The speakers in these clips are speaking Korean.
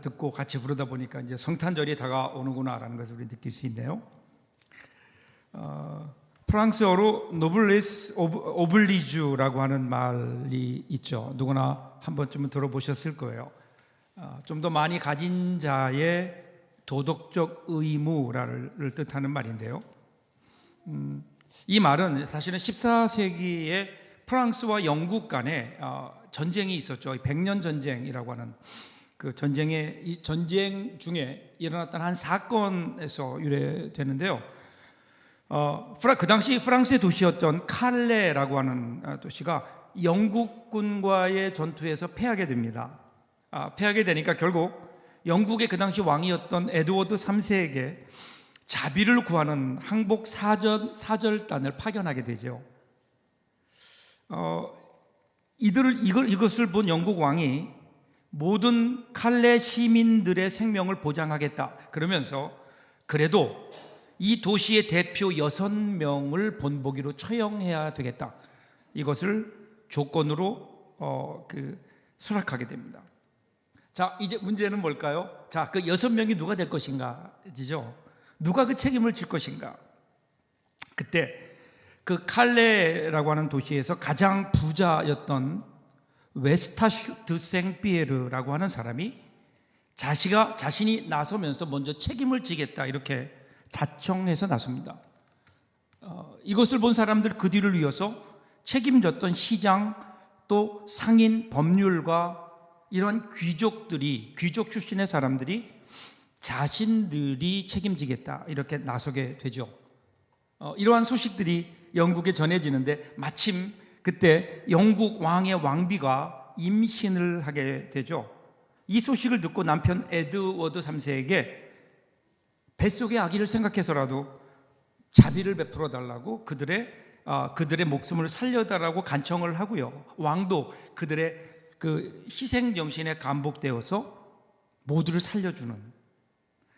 듣고 같이 부르다 보니까 이제 성탄절이 다가오는구나라는 것을 우리 느낄 수 있네요. 어, 프랑스어로 노블레스 오블리주라고 하는 말이 있죠. 누구나 한 번쯤은 들어보셨을 거예요. 어, 좀더 많이 가진 자의 도덕적 의무를 뜻하는 말인데요. 음, 이 말은 사실은 14세기에 프랑스와 영국 간에 어, 전쟁이 있었죠. 백년 전쟁이라고 하는 그 전쟁의 이 전쟁 중에 일어났던 한 사건에서 유래되는데요. 어, 프라, 그 당시 프랑스의 도시였던 칼레라고 하는 어, 도시가 영국군과의 전투에서 패하게 됩니다. 아, 패하게 되니까 결국 영국의 그 당시 왕이었던 에드워드 3세에게 자비를 구하는 항복 사절, 사절단을 파견하게 되죠. 어, 이들을 이것을 본 영국 왕이 모든 칼레 시민들의 생명을 보장하겠다. 그러면서 그래도 이 도시의 대표 여섯 명을 본보기로 처형해야 되겠다. 이것을 조건으로 어, 그 수락하게 됩니다. 자, 이제 문제는 뭘까요? 자, 그 여섯 명이 누가 될 것인가? 지죠? 누가 그 책임을 질 것인가? 그때 그 칼레라고 하는 도시에서 가장 부자였던 웨스타슈 드 생피에르라고 하는 사람이 자시가 자신이 나서면서 먼저 책임을 지겠다 이렇게 자청해서 나섭니다. 어, 이것을 본 사람들 그 뒤를 이어서 책임졌던 시장 또 상인 법률가 이런 귀족들이 귀족 출신의 사람들이 자신들이 책임지겠다 이렇게 나서게 되죠. 어, 이러한 소식들이 영국에 전해지는데 마침 그때 영국 왕의 왕비가 임신을 하게 되죠. 이 소식을 듣고 남편 에드워드 3세에게 뱃속의 아기를 생각해서라도 자비를 베풀어 달라고 그들의 아, 그들의 목숨을 살려달라고 간청을 하고요. 왕도 그들의 그 희생 정신에 감복되어서 모두를 살려주는.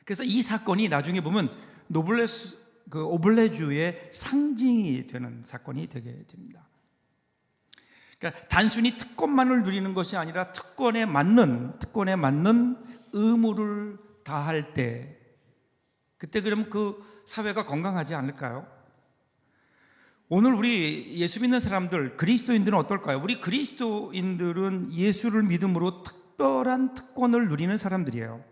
그래서 이 사건이 나중에 보면 노블레스 그 오블레주의 상징이 되는 사건이 되게 됩니다. 그러니까 단순히 특권만을 누리는 것이 아니라 특권에 맞는 특권에 맞는 의무를 다할 때 그때 그럼 그 사회가 건강하지 않을까요? 오늘 우리 예수 믿는 사람들 그리스도인들은 어떨까요? 우리 그리스도인들은 예수를 믿음으로 특별한 특권을 누리는 사람들이에요.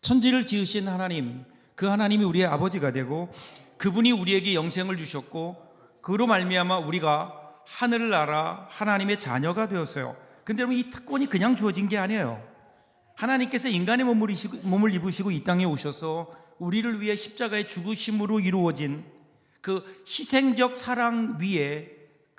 천지를 지으신 하나님, 그 하나님이 우리의 아버지가 되고 그분이 우리에게 영생을 주셨고 그로 말미암아 우리가 하늘을 날아 하나님의 자녀가 되었어요. 근데 여러분 이 특권이 그냥 주어진 게 아니에요. 하나님께서 인간의 몸을 입으시고, 몸을 입으시고 이 땅에 오셔서 우리를 위해 십자가의 죽으심으로 이루어진 그 희생적 사랑 위에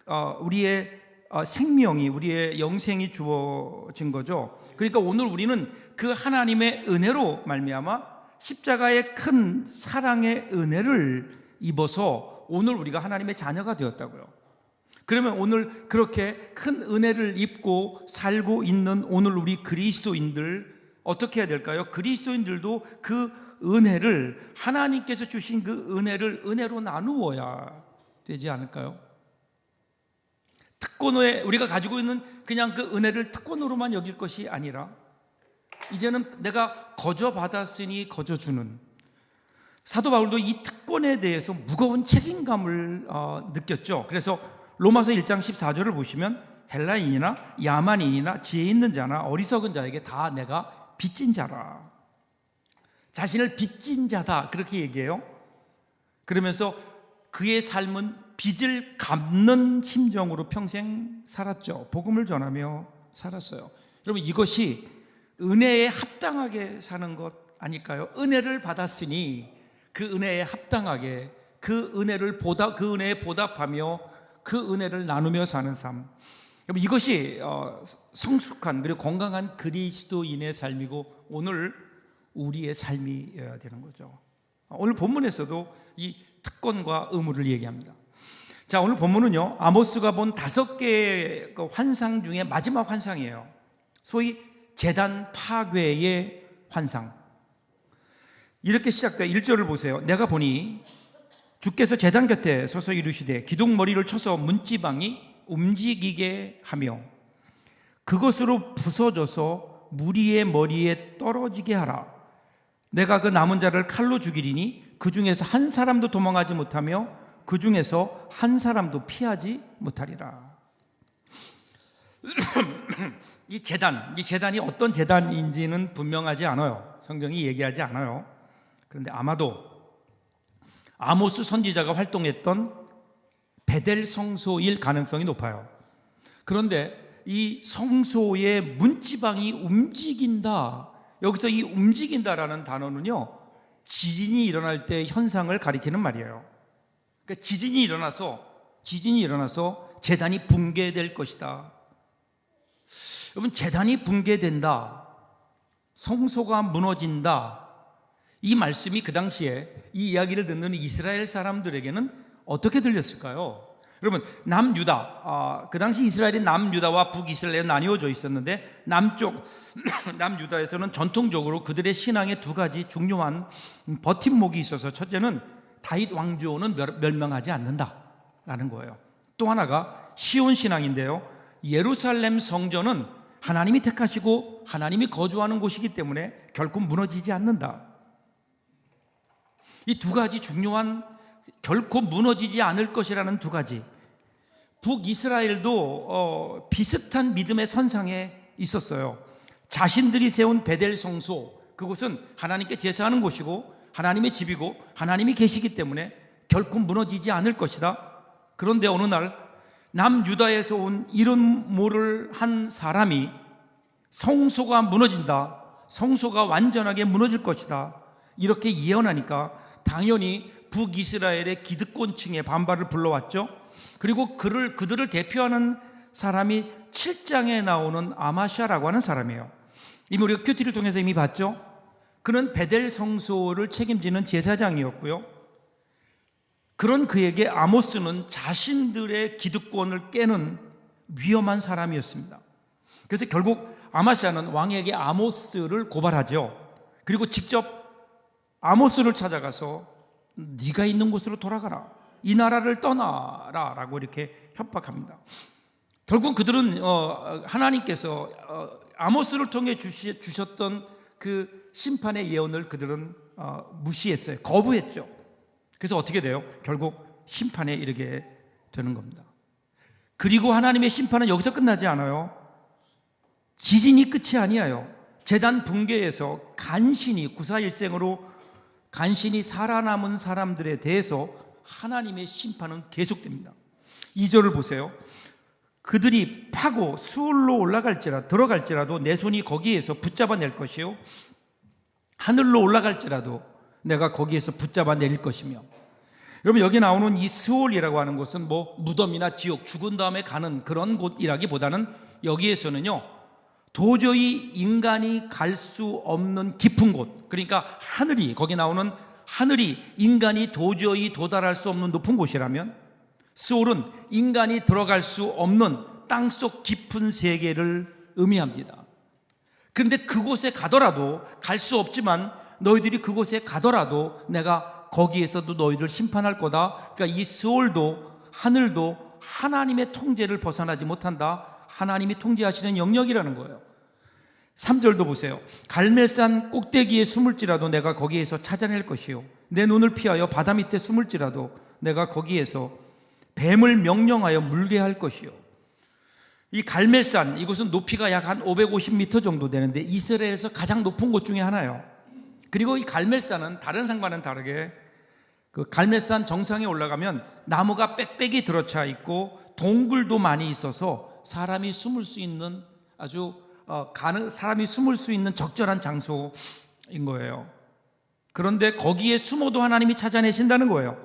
어, 우리의 어, 생명이 우리의 영생이 주어진 거죠. 그러니까 오늘 우리는 그 하나님의 은혜로 말미암아 십자가의 큰 사랑의 은혜를 입어서 오늘 우리가 하나님의 자녀가 되었다고요. 그러면 오늘 그렇게 큰 은혜를 입고 살고 있는 오늘 우리 그리스도인들 어떻게 해야 될까요? 그리스도인들도 그 은혜를 하나님께서 주신 그 은혜를 은혜로 나누어야 되지 않을까요? 특권에 우리가 가지고 있는 그냥 그 은혜를 특권으로만 여길 것이 아니라 이제는 내가 거저 받았으니 거저 주는 사도 바울도 이 특권에 대해서 무거운 책임감을 어, 느꼈죠. 그래서 로마서 1장 14절을 보시면 헬라인이나 야만인이나 지혜 있는 자나 어리석은 자에게 다 내가 빚진 자라. 자신을 빚진 자다 그렇게 얘기해요. 그러면서 그의 삶은 빚을 갚는 심정으로 평생 살았죠. 복음을 전하며 살았어요. 여러분 이것이 은혜에 합당하게 사는 것 아닐까요? 은혜를 받았으니 그 은혜에 합당하게 그 은혜를 보다 그 은혜에 보답하며 그 은혜를 나누며 사는 삶. 여러분 이것이 어, 성숙한 그리고 건강한 그리스도인의 삶이고 오늘 우리의 삶이 되는 거죠. 오늘 본문에서도 이 특권과 의무를 얘기합니다. 자, 오늘 본문은요, 아모스가 본 다섯 개의 그 환상 중에 마지막 환상이에요. 소위 재단 파괴의 환상. 이렇게 시작돼 1절을 보세요. 내가 보니 주께서 재단 곁에 서서 이르시되 기둥머리를 쳐서 문지방이 움직이게 하며 그것으로 부서져서 무리의 머리에 떨어지게 하라. 내가 그 남은 자를 칼로 죽이리니 그 중에서 한 사람도 도망하지 못하며 그 중에서 한 사람도 피하지 못하리라. 이 재단, 이 재단이 어떤 재단인지는 분명하지 않아요. 성경이 얘기하지 않아요. 그런데 아마도 아모스 선지자가 활동했던 베델 성소일 가능성이 높아요. 그런데 이 성소의 문지방이 움직인다. 여기서 이 움직인다라는 단어는요, 지진이 일어날 때 현상을 가리키는 말이에요. 그러니까 지진이 일어나서, 지진이 일어나서 재단이 붕괴될 것이다. 여러분, 재단이 붕괴된다. 성소가 무너진다. 이 말씀이 그 당시에 이 이야기를 듣는 이스라엘 사람들에게는 어떻게 들렸을까요? 여러분 남유다 아, 그 당시 이스라엘이 남유다와 북이스라엘에 나뉘어져 있었는데 남쪽 남유다에서는 전통적으로 그들의 신앙에 두 가지 중요한 버팀목이 있어서 첫째는 다윗 왕조는 멸- 멸망하지 않는다라는 거예요. 또 하나가 시온 신앙인데요. 예루살렘 성전은 하나님이 택하시고 하나님이 거주하는 곳이기 때문에 결코 무너지지 않는다. 이 두 가지 중요한 결코 무너지지 않을 것이라는 두 가지. 북이스라엘도 어, 비슷한 믿음의 선상에 있었어요. 자신들이 세운 베델 성소, 그곳은 하나님께 제사하는 곳이고 하나님의 집이고 하나님이 계시기 때문에 결코 무너지지 않을 것이다. 그런데 어느 날 남유다에서 온 이름 모를 한 사람이 성소가 무너진다. 성소가 완전하게 무너질 것이다. 이렇게 예언하니까 당연히 북이스라엘의 기득권층의 반발을 불러왔죠. 그리고 그를 그들을 대표하는 사람이 7장에 나오는 아마샤라고 하는 사람이에요. 이미 우리가 큐티를 통해서 이미 봤죠. 그는 베델 성소를 책임지는 제사장이었고요. 그런 그에게 아모스는 자신들의 기득권을 깨는 위험한 사람이었습니다. 그래서 결국 아마샤는 왕에게 아모스를 고발하죠. 그리고 직접 아모스를 찾아가서 네가 있는 곳으로 돌아가라. 이 나라를 떠나라라고 이렇게 협박합니다. 결국 그들은 어, 하나님께서 어, 아모스를 통해 주셨던 그 심판의 예언을 그들은 어, 무시했어요. 거부했죠. 그래서 어떻게 돼요? 결국 심판에 이르게 되는 겁니다. 그리고 하나님의 심판은 여기서 끝나지 않아요. 지진이 끝이 아니에요. 재단 붕괴에서 간신히 구사일생으로 간신히 살아남은 사람들에 대해서 하나님의 심판은 계속됩니다. 2절을 보세요. 그들이 파고 수월로 올라갈지라 들어갈지라도 내 손이 거기에서 붙잡아 낼 것이요 하늘로 올라갈지라도 내가 거기에서 붙잡아 내릴 것이며 여러분 여기 나오는 이 스올이라고 하는 곳은 뭐 무덤이나 지옥 죽은 다음에 가는 그런 곳이라기보다는 여기에서는요 도저히 인간이 갈 수 없는 깊은 곳 그러니까 하늘이 거기 나오는 하늘이 인간이 도저히 도달할 수 없는 높은 곳이라면 스올은 인간이 들어갈 수 없는 땅속 깊은 세계를 의미합니다. 근데 그곳에 가더라도 갈 수 없지만 너희들이 그곳에 가더라도 내가 거기에서도 너희들 심판할 거다. 그러니까 이 스올도 하늘도 하나님의 통제를 벗어나지 못한다. 하나님이 통제하시는 영역이라는 거예요. 3절도 보세요. 갈멜산 꼭대기에 숨을지라도 내가 거기에서 찾아낼 것이요. 내 눈을 피하여 바다 밑에 숨을지라도 내가 거기에서 뱀을 명령하여 물게 할 것이요. 이 갈멜산 이곳은 높이가 약 한 550m 정도 되는데 이스라엘에서 가장 높은 곳 중에 하나예요. 그리고 이 갈멜산은 다른 산과는 다르게 그 갈멜산 정상에 올라가면 나무가 빽빽이 들어차 있고 동굴도 많이 있어서 사람이 숨을 수 있는 아주 어, 가능 사람이 숨을 수 있는 적절한 장소인 거예요. 그런데 거기에 숨어도 하나님이 찾아내신다는 거예요.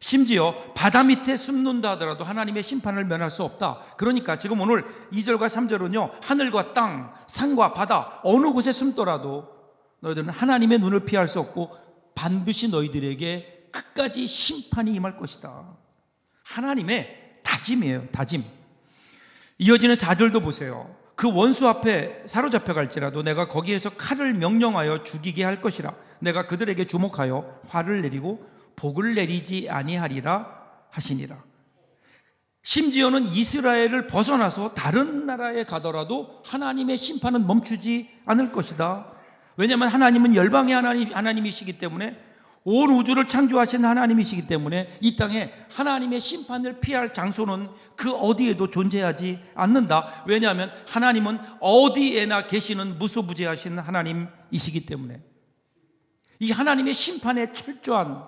심지어 바다 밑에 숨는다 하더라도 하나님의 심판을 면할 수 없다. 그러니까 지금 오늘 2절과 3절은요, 하늘과 땅, 산과 바다, 어느 곳에 숨더라도 너희들은 하나님의 눈을 피할 수 없고 반드시 너희들에게 끝까지 심판이 임할 것이다. 하나님의 다짐이에요, 다짐. 이어지는 4절도 보세요. 그 원수 앞에 사로잡혀 갈지라도 내가 거기에서 칼을 명령하여 죽이게 할 것이라. 내가 그들에게 주목하여 화를 내리고 복을 내리지 아니하리라 하시니라. 심지어는 이스라엘을 벗어나서 다른 나라에 가더라도 하나님의 심판은 멈추지 않을 것이다. 왜냐하면 하나님은 열방의 하나님, 하나님이시기 때문에 온 우주를 창조하신 하나님이시기 때문에 이 땅에 하나님의 심판을 피할 장소는 그 어디에도 존재하지 않는다. 왜냐하면 하나님은 어디에나 계시는 무소부재하신 하나님이시기 때문에 이 하나님의 심판에 철저한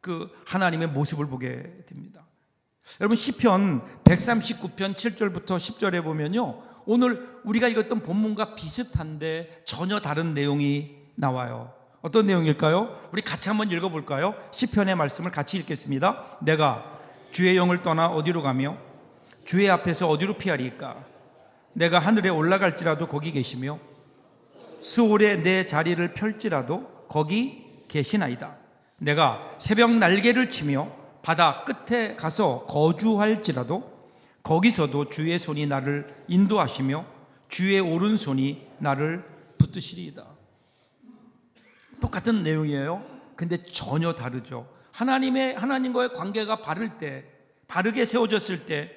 그 하나님의 모습을 보게 됩니다. 여러분 시편 139편 7절부터 10절에 보면요. 오늘 우리가 읽었던 본문과 비슷한데 전혀 다른 내용이 나와요. 어떤 내용일까요? 우리 같이 한번 읽어 볼까요? 시편의 말씀을 같이 읽겠습니다. 내가 주의 영을 떠나 어디로 가며 주의 앞에서 어디로 피하리까? 내가 하늘에 올라갈지라도 거기 계시며 수월에 내 자리를 펼지라도 거기 계시나이다. 내가 새벽 날개를 치며 바다 끝에 가서 거주할지라도 거기서도 주의 손이 나를 인도하시며 주의 오른손이 나를 붙드시리이다. 똑같은 내용이에요. 근데 전혀 다르죠. 하나님의 하나님과의 관계가 바를 때 바르게 세워졌을 때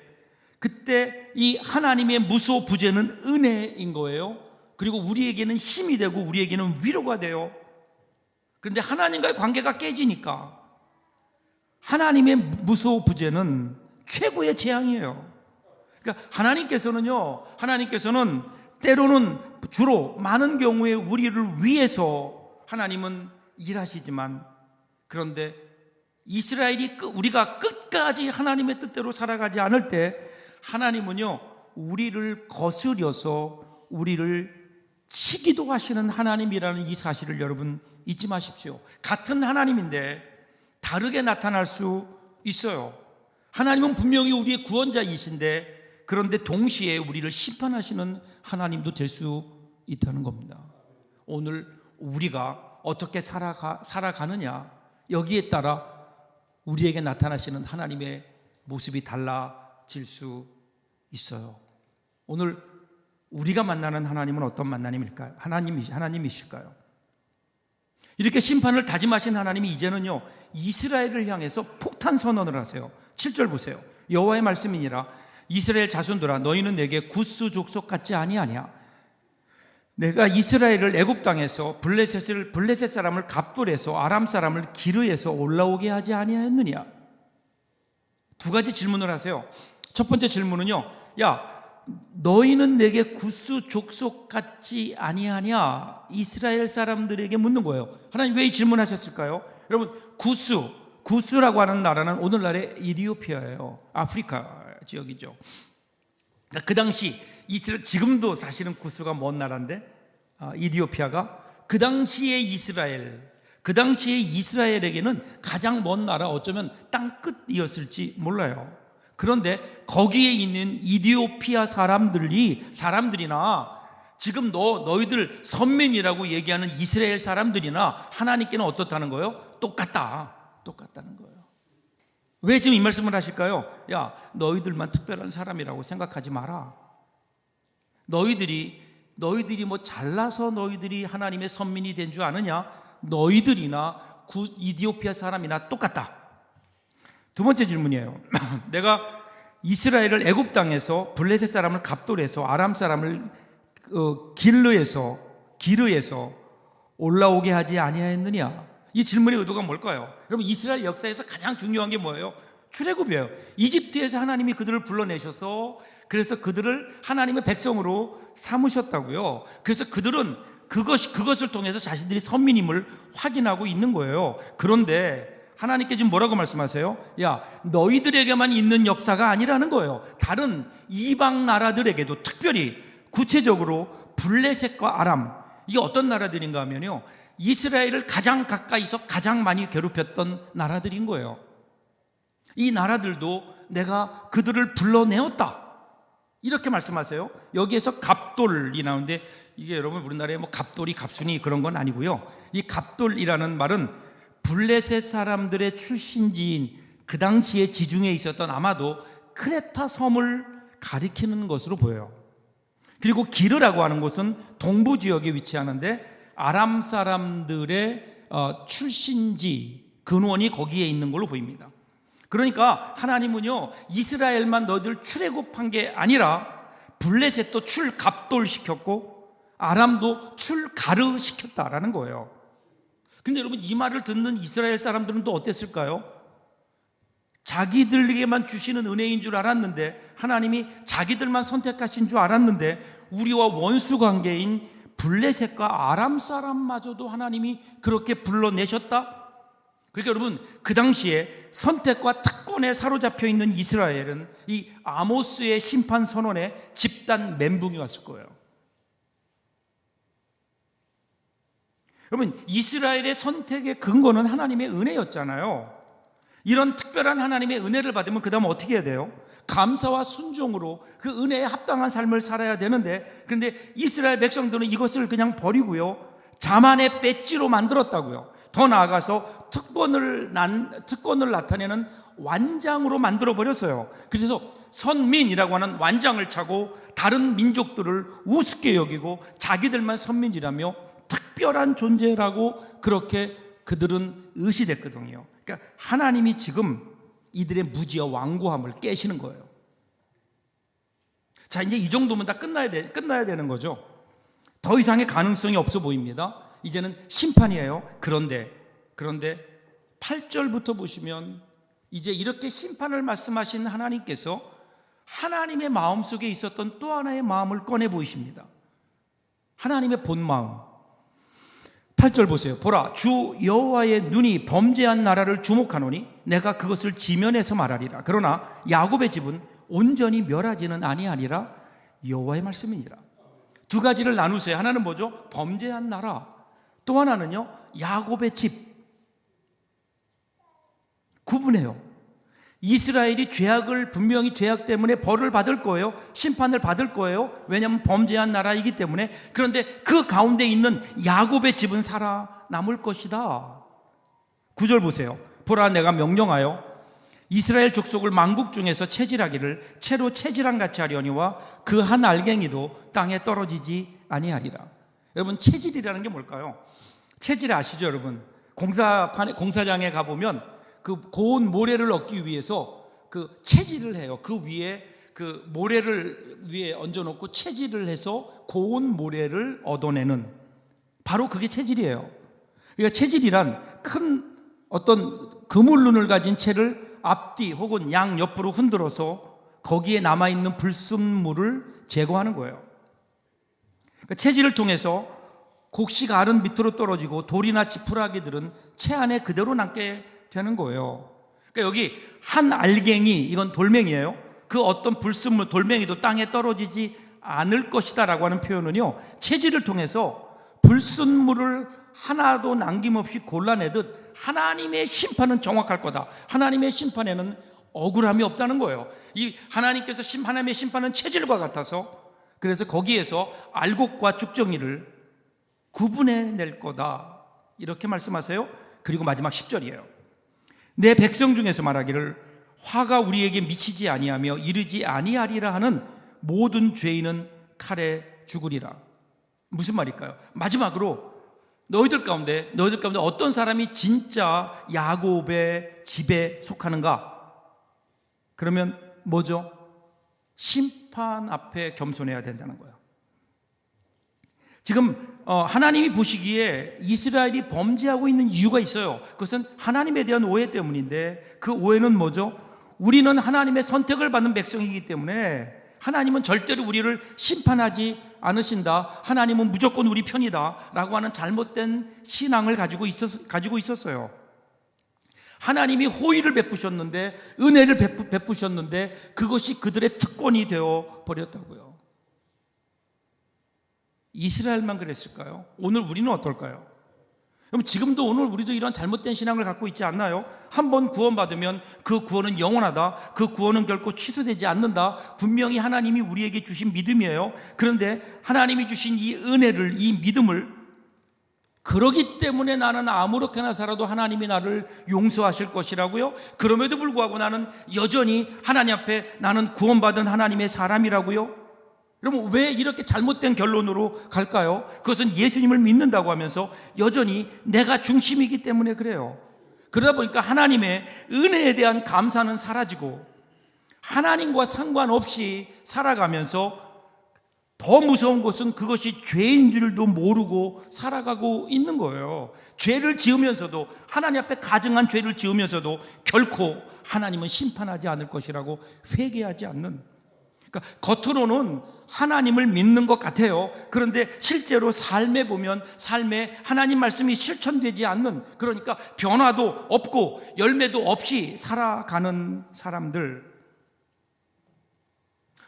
그때 이 하나님의 무소 부재는 은혜인 거예요. 그리고 우리에게는 힘이 되고 우리에게는 위로가 돼요. 그런데 하나님과의 관계가 깨지니까 하나님의 무소 부재는 최고의 재앙이에요. 그러니까 하나님께서는요, 하나님께서는 때로는 주로 많은 경우에 우리를 위해서 하나님은 일하시지만 그런데 이스라엘이 끝- 우리가 끝까지 하나님의 뜻대로 살아가지 않을 때 하나님은요, 우리를 거스려서 우리를 치기도 하시는 하나님이라는 이 사실을 여러분 잊지 마십시오. 같은 하나님인데 다르게 나타날 수 있어요. 하나님은 분명히 우리의 구원자이신데 그런데 동시에 우리를 심판하시는 하나님도 될 수 있다는 겁니다. 오늘 우리가 어떻게 살아가, 살아가느냐 여기에 따라 우리에게 나타나시는 하나님의 모습이 달라질 수 있어요. 오늘 우리가 만나는 하나님은 어떤 만나님일까요? 하나님이 하나님이실까요? 이렇게 심판을 다짐하신 하나님이 이제는요 이스라엘을 향해서 폭탄 선언을 하세요. 7절 보세요. 여호와의 말씀이니라 이스라엘 자손들아 너희는 내게 구스 족속 같지 아니하냐 내가 이스라엘을 애굽 땅에서 블레셋을 블레셋 사람을 갑돌에서 아람 사람을 기르에서 올라오게 하지 아니하였느냐 두 가지 질문을 하세요. 첫 번째 질문은요. 야, 너희는 내게 구스 족속 같지 아니하냐? 이스라엘 사람들에게 묻는 거예요. 하나님 왜 이 질문하셨을까요? 여러분, 구스, 구스라고 하는 나라는 오늘날의 이디오피아예요. 아프리카 지역이죠. 그러니까 그 당시 이스라엘 지금도 사실은 구스가 먼 나라인데 아, 이디오피아가 그 당시의 이스라엘 그 당시의 이스라엘에게는 가장 먼 나라 어쩌면 땅 끝이었을지 몰라요. 그런데 거기에 있는 이디오피아 사람들이 사람들이나 지금 너 너희들 선민이라고 얘기하는 이스라엘 사람들이나 하나님께는 어떻다는 거예요? 똑같다. 똑같다는 거예요. 왜 지금 이 말씀을 하실까요? 야, 너희들만 특별한 사람이라고 생각하지 마라. 너희들이 너희들이 뭐 잘나서 너희들이 하나님의 선민이 된 줄 아느냐? 너희들이나 구, 이디오피아 사람이나 똑같다. 두 번째 질문이에요. 내가 이스라엘을 애굽 땅에서 블레셋 사람을 갑돌에서 아람 사람을 어, 길르에서 기르에서 올라오게 하지 아니하였느냐? 이 질문의 의도가 뭘까요? 여러분 이스라엘 역사에서 가장 중요한 게 뭐예요? 출애굽이에요. 이집트에서 하나님이 그들을 불러내셔서 그래서 그들을 하나님의 백성으로 삼으셨다고요. 그래서 그들은 그것 그것을 통해서 자신들이 선민임을 확인하고 있는 거예요. 그런데 하나님께 지금 뭐라고 말씀하세요? 야, 너희들에게만 있는 역사가 아니라는 거예요. 다른 이방 나라들에게도 특별히 구체적으로 블레셋과 아람 이게 어떤 나라들인가 하면요. 이스라엘을 가장 가까이서 가장 많이 괴롭혔던 나라들인 거예요. 이 나라들도 내가 그들을 불러내었다. 이렇게 말씀하세요. 여기에서 갑돌이 나오는데 이게 여러분 우리나라에 뭐 갑돌이 갑순이 그런 건 아니고요. 이 갑돌이라는 말은 블레셋 사람들의 출신지인 그 당시에 지중해에 있었던 아마도 크레타 섬을 가리키는 것으로 보여요. 그리고 기르라고 하는 곳은 동부 지역에 위치하는데 아람 사람들의 어, 출신지 근원이 거기에 있는 걸로 보입니다. 그러니까 하나님은요 이스라엘만 너희들 출애굽한 게 아니라 블레셋도 출갑돌 시켰고 아람도 출가르 시켰다라는 거예요. 근데 여러분 이 말을 듣는 이스라엘 사람들은 또 어땠을까요? 자기들에게만 주시는 은혜인 줄 알았는데 하나님이 자기들만 선택하신 줄 알았는데 우리와 원수 관계인 블레셋과 아람 사람마저도 하나님이 그렇게 불러내셨다? 그러니까 여러분 그 당시에 선택과 특권에 사로잡혀 있는 이스라엘은 이 아모스의 심판 선언에 집단 멘붕이 왔을 거예요. 여러분 이스라엘의 선택의 근거는 하나님의 은혜였잖아요. 이런 특별한 하나님의 은혜를 받으면 그다음 어떻게 해야 돼요? 감사와 순종으로 그 은혜에 합당한 삶을 살아야 되는데 그런데 이스라엘 백성들은 이것을 그냥 버리고요. 자만의 배지로 만들었다고요. 더 나아가서 특권을 난, 특권을 나타내는 완장으로 만들어 버렸어요. 그래서 선민이라고 하는 완장을 차고 다른 민족들을 우습게 여기고 자기들만 선민이라며 특별한 존재라고 그렇게 그들은 의시됐거든요. 그러니까 하나님이 지금 이들의 무지와 완고함을 깨시는 거예요. 자, 이제 이 정도면 다 끝나야 돼, 끝나야 되는 거죠. 더 이상의 가능성이 없어 보입니다. 이제는 심판이에요. 그런데, 그런데 8절부터 보시면 이제 이렇게 심판을 말씀하신 하나님께서 하나님의 마음 속에 있었던 또 하나의 마음을 꺼내 보이십니다. 하나님의 본 마음. 8절 보세요. 보라, 주 여호와의 눈이 범죄한 나라를 주목하노니 내가 그것을 지면에서 말하리라. 그러나 야곱의 집은 온전히 멸하지는 아니하니라 여호와의 말씀이니라. 두 가지를 나누세요. 하나는 뭐죠? 범죄한 나라. 또 하나는요, 야곱의 집. 구분해요. 이스라엘이 죄악을 분명히 죄악 때문에 벌을 받을 거예요. 심판을 받을 거예요. 왜냐하면 범죄한 나라이기 때문에. 그런데 그 가운데 있는 야곱의 집은 살아남을 것이다. 구절 보세요. 보라 내가 명령하여 이스라엘 족속을 만국 중에서 체질하기를 채로 체질한 같이 하려니와 그 한 알갱이도 땅에 떨어지지 아니하리라. 여러분 체질이라는 게 뭘까요? 체질 아시죠, 여러분? 공사판에 공사장에 가 보면 그 고운 모래를 얻기 위해서 그 체질을 해요. 그 위에 그 모래를 위에 얹어 놓고 체질을 해서 고운 모래를 얻어내는 바로 그게 체질이에요. 그러니까 체질이란 큰 어떤 그물눈을 가진 채를 앞뒤 혹은 양 옆으로 흔들어서 거기에 남아 있는 불순물을 제거하는 거예요. 그러니까 체질을 통해서 곡식 알은 밑으로 떨어지고 돌이나 지푸라기들은 채 안에 그대로 남게 되는 거예요. 그러니까 여기 한 알갱이 이건 돌멩이에요. 그 어떤 불순물 돌멩이도 땅에 떨어지지 않을 것이다라고 하는 표현은요. 체질을 통해서 불순물을 하나도 남김없이 골라내듯 하나님의 심판은 정확할 거다. 하나님의 심판에는 억울함이 없다는 거예요. 이 하나님께서 심 하나님의 심판은 체질과 같아서 그래서 거기에서 알곡과 죽정이를 구분해 낼 거다. 이렇게 말씀하세요. 그리고 마지막 10절이에요. 내 백성 중에서 말하기를 화가 우리에게 미치지 아니하며 이르지 아니하리라 하는 모든 죄인은 칼에 죽으리라. 무슨 말일까요? 마지막으로 너희들 가운데 너희들 가운데 어떤 사람이 진짜 야곱의 집에 속하는가? 그러면 뭐죠? 심판 앞에 겸손해야 된다는 거예요. 지금 어, 하나님이 보시기에 이스라엘이 범죄하고 있는 이유가 있어요. 그것은 하나님에 대한 오해 때문인데 그 오해는 뭐죠? 우리는 하나님의 선택을 받는 백성이기 때문에 하나님은 절대로 우리를 심판하지 않으신다. 하나님은 무조건 우리 편이다. 라고 하는 잘못된 신앙을 가지고, 있었, 가지고 있었어요. 하나님이 호의를 베푸셨는데, 은혜를 베푸, 베푸셨는데, 그것이 그들의 특권이 되어 버렸다고요. 이스라엘만 그랬을까요? 오늘 우리는 어떨까요? 그럼 지금도 오늘 우리도 이런 잘못된 신앙을 갖고 있지 않나요? 한 번 구원받으면 그 구원은 영원하다. 그 구원은 결코 취소되지 않는다. 분명히 하나님이 우리에게 주신 믿음이에요. 그런데 하나님이 주신 이 은혜를, 이 믿음을 그러기 때문에 나는 아무렇게나 살아도 하나님이 나를 용서하실 것이라고요? 그럼에도 불구하고 나는 여전히 하나님 앞에 나는 구원받은 하나님의 사람이라고요? 그러면 왜 이렇게 잘못된 결론으로 갈까요? 그것은 예수님을 믿는다고 하면서 여전히 내가 중심이기 때문에 그래요. 그러다 보니까 하나님의 은혜에 대한 감사는 사라지고 하나님과 상관없이 살아가면서 더 무서운 것은 그것이 죄인 줄도 모르고 살아가고 있는 거예요. 죄를 지으면서도 하나님 앞에 가증한 죄를 지으면서도 결코 하나님은 심판하지 않을 것이라고 회개하지 않는 그러니까 겉으로는 하나님을 믿는 것 같아요. 그런데 실제로 삶에 보면 삶에 하나님 말씀이 실천되지 않는 그러니까 변화도 없고 열매도 없이 살아가는 사람들.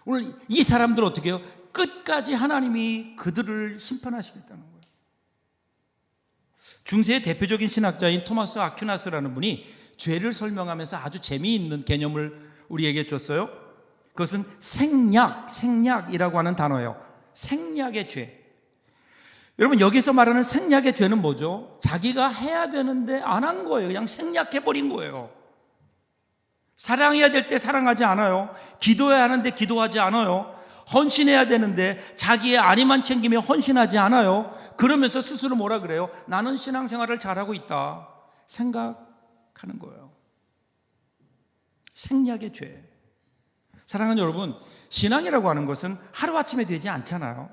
오늘 이 사람들 어떻게 해요? 끝까지 하나님이 그들을 심판하시겠다는 거예요. 중세의 대표적인 신학자인 토마스 아퀴나스라는 분이 죄를 설명하면서 아주 재미있는 개념을 우리에게 줬어요. 그것은 생략, 생략이라고 하는 단어예요. 생략의 죄. 여러분 여기서 말하는 생략의 죄는 뭐죠? 자기가 해야 되는데 안 한 거예요. 그냥 생략해 버린 거예요. 사랑해야 될 때 사랑하지 않아요. 기도해야 하는데 기도하지 않아요. 헌신해야 되는데 자기의 안위만 챙기며 헌신하지 않아요. 그러면서 스스로 뭐라 그래요? 나는 신앙생활을 잘하고 있다. 생각하는 거예요. 생략의 죄. 사랑하는 여러분, 신앙이라고 하는 것은 하루아침에 되지 않잖아요.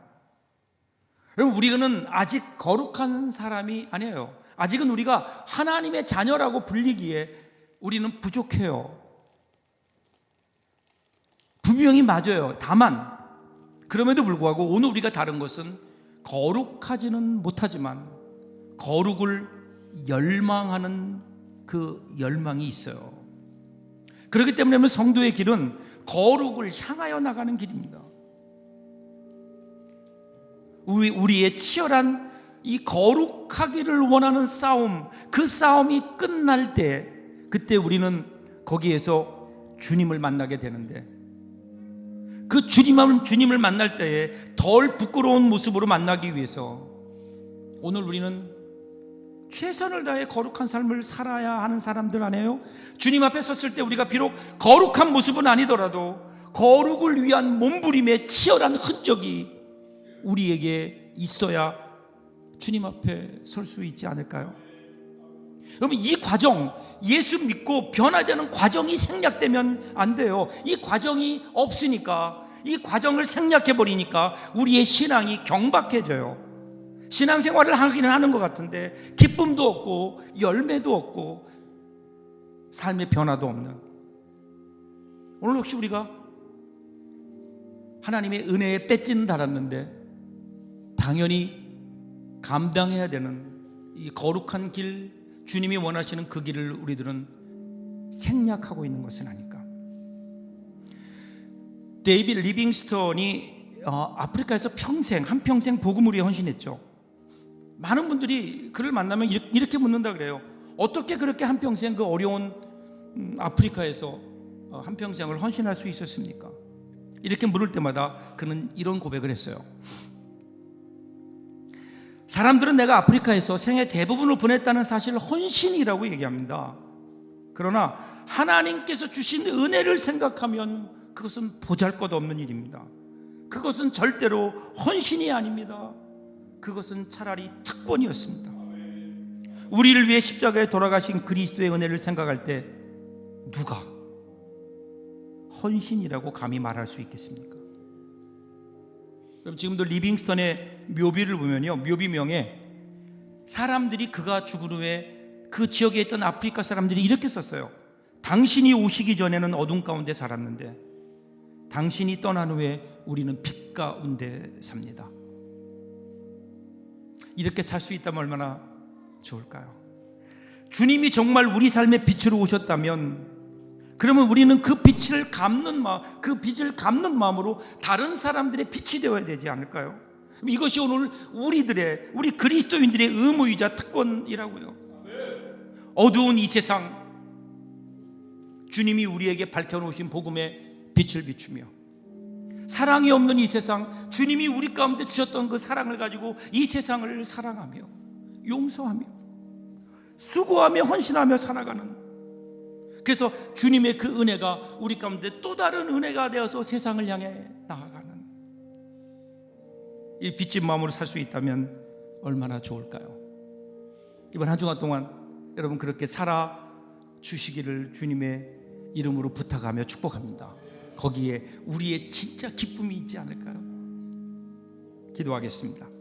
여러분, 우리는 아직 거룩한 사람이 아니에요. 아직은 우리가 하나님의 자녀라고 불리기에 우리는 부족해요. 분명히 맞아요. 다만, 그럼에도 불구하고 오늘 우리가 다른 것은 거룩하지는 못하지만 거룩을 열망하는 그 열망이 있어요. 그렇기 때문에 성도의 길은 거룩을 향하여 나가는 길입니다. 우리, 우리의 치열한 이 거룩하기를 원하는 싸움, 그 싸움이 끝날 때, 그때 우리는 거기에서 주님을 만나게 되는데, 그 주님을, 주님을 만날 때에 덜 부끄러운 모습으로 만나기 위해서 오늘 우리는 최선을 다해 거룩한 삶을 살아야 하는 사람들 아니에요? 주님 앞에 섰을 때 우리가 비록 거룩한 모습은 아니더라도 거룩을 위한 몸부림의 치열한 흔적이 우리에게 있어야 주님 앞에 설 수 있지 않을까요? 여러분 이 과정 예수 믿고 변화되는 과정이 생략되면 안 돼요. 이 과정이 없으니까 이 과정을 생략해 버리니까 우리의 신앙이 경박해져요. 신앙생활을 하기는 하는 것 같은데 기쁨도 없고 열매도 없고 삶의 변화도 없는 오늘 혹시 우리가 하나님의 은혜에 뺏지는 달았는데 당연히 감당해야 되는 이 거룩한 길 주님이 원하시는 그 길을 우리들은 생략하고 있는 것은 아닐까? 데이비 리빙스턴이 어, 아프리카에서 평생 한 평생 복음을 위해 헌신했죠. 많은 분들이 그를 만나면 이렇게 묻는다 그래요. 어떻게 그렇게 한 평생 그 어려운 음, 아프리카에서 어, 한 평생을 헌신할 수 있었습니까? 이렇게 물을 때마다 그는 이런 고백을 했어요. 사람들은 내가 아프리카에서 생애 대부분을 보냈다는 사실을 헌신이라고 얘기합니다. 그러나 하나님께서 주신 은혜를 생각하면 그것은 보잘 것 없는 일입니다. 그것은 절대로 헌신이 아닙니다. 그것은 차라리 특권이었습니다. 우리를 위해 십자가에 돌아가신 그리스도의 은혜를 생각할 때 누가 헌신이라고 감히 말할 수 있겠습니까? 그럼 지금도 리빙스턴의 묘비를 보면요. 묘비명에 사람들이 그가 죽은 후에 그 지역에 있던 아프리카 사람들이 이렇게 썼어요. 당신이 오시기 전에는 어둠 가운데 살았는데 당신이 떠난 후에 우리는 빛 가운데 삽니다. 이렇게 살 수 있다면 얼마나 좋을까요? 주님이 정말 우리 삶의 빛으로 오셨다면 그러면 우리는 그 빛을 감는 마음, 그 빛을 감는 마음으로 다른 사람들의 빛이 되어야 되지 않을까요? 이것이 오늘 우리들의 우리 그리스도인들의 의무이자 특권이라고요. 어두운 이 세상 주님이 우리에게 밝혀 놓으신 복음의 빛을 비추며 사랑이 없는 이 세상 주님이 우리 가운데 주셨던 그 사랑을 가지고 이 세상을 사랑하며 용서하며 수고하며 헌신하며 살아가는 그래서 주님의 그 은혜가 우리 가운데 또 다른 은혜가 되어서 세상을 향해 나아가는 이 빚진 마음으로 살 수 있다면 얼마나 좋을까요? 이번 한 주간 동안 여러분 그렇게 살아 주시기를 주님의 이름으로 부탁하며 축복합니다. 거기에 우리의 진짜 기쁨이 있지 않을까요? 기도하겠습니다.